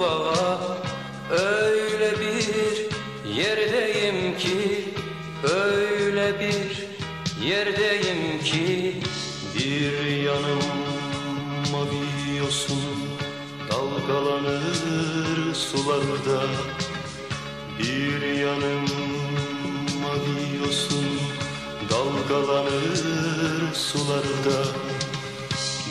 bağa Öyle bir yerdeyim ki Öyle bir yerdeyim ki Bir yanım mavi yosun Dalgalanır sularda. Bir yanım mavi yosun Dalgalanır sularda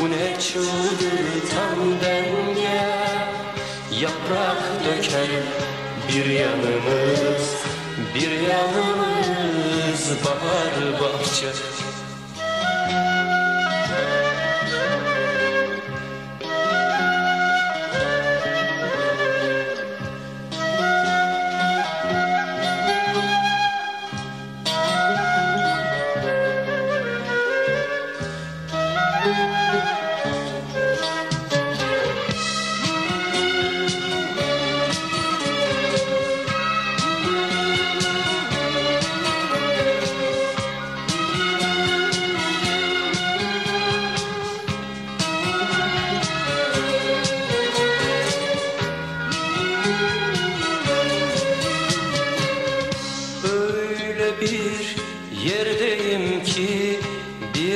bu ne çıldırtan denge? Yaprak döker bir yanımız Bir yanımız bahar bahçe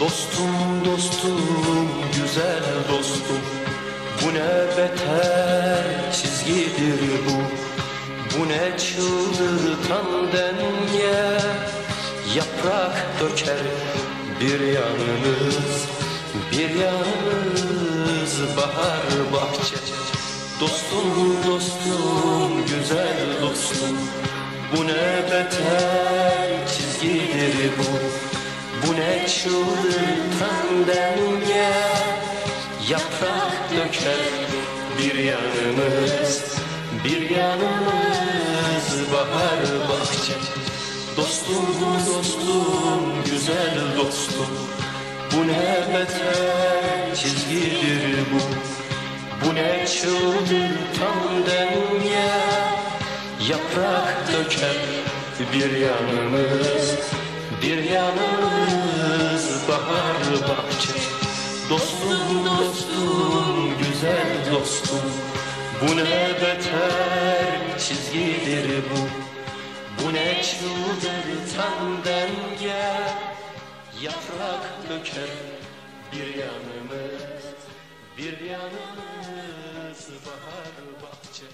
Dostum dostum güzel dostum. Bu ne beter çizgidir bu. Bu ne çıldırtan denge. Yaprak döker bir yanımız Bir yanımız bahar bahçe. Dostum dostum güzel dostum. Bu ne beter Bu ne çıldırtan denge Yaprak döker bir yanımız Bir yanımız bahar bahçe. Dostum dostum güzel dostum Bu ne beter çizgidir bu. Bu ne çıldırtan denge Yaprak döker bir yanımız Bir yanımız bahar bahçe Dostum dostum güzel dostum. Bu ne beter çizgidir bu. Bu ne çıldırtan denge Yaprak döker bir yanımız Bir yanımız bahar bahçe